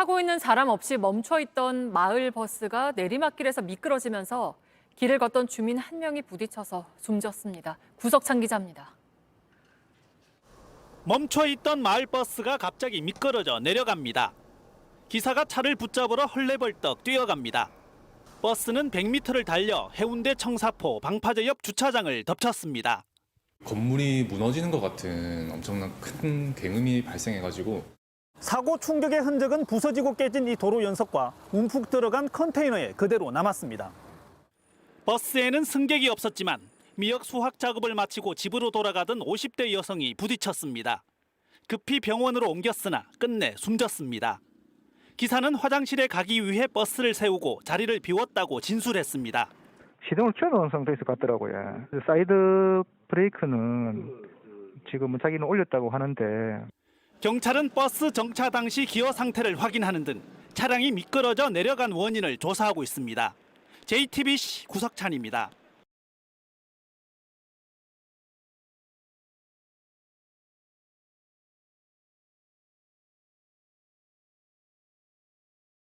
타고 있는 사람 없이 멈춰 있던 마을 버스가 내리막길에서 미끄러지면서 길을 걷던 주민 한 명이 부딪혀서 숨졌습니다. 구석찬 기자입니다. 멈춰 있던 마을 버스가 갑자기 미끄러져 내려갑니다. 기사가 차를 붙잡으러 헐레벌떡 뛰어갑니다. 버스는 100m를 달려 해운대 청사포 방파제 옆 주차장을 덮쳤습니다. 건물이 무너지는 것 같은 엄청난 큰 굉음이 발생해가지고 사고 충격의 흔적은 부서지고 깨진 이 도로 연석과 움푹 들어간 컨테이너에 그대로 남았습니다. 버스에는 승객이 없었지만 미역 수확 작업을 마치고 집으로 돌아가던 50대 여성이 부딪혔습니다. 급히 병원으로 옮겼으나 끝내 숨졌습니다. 기사는 화장실에 가기 위해 버스를 세우고 자리를 비웠다고 진술했습니다. 시동을 켜놓은 상태에서 갔더라고요. 사이드 브레이크는 지금은 자기는 올렸다고 하는데 경찰은 버스 정차 당시 기어 상태를 확인하는 등 차량이 미끄러져 내려간 원인을 조사하고 있습니다. JTBC 구석찬입니다.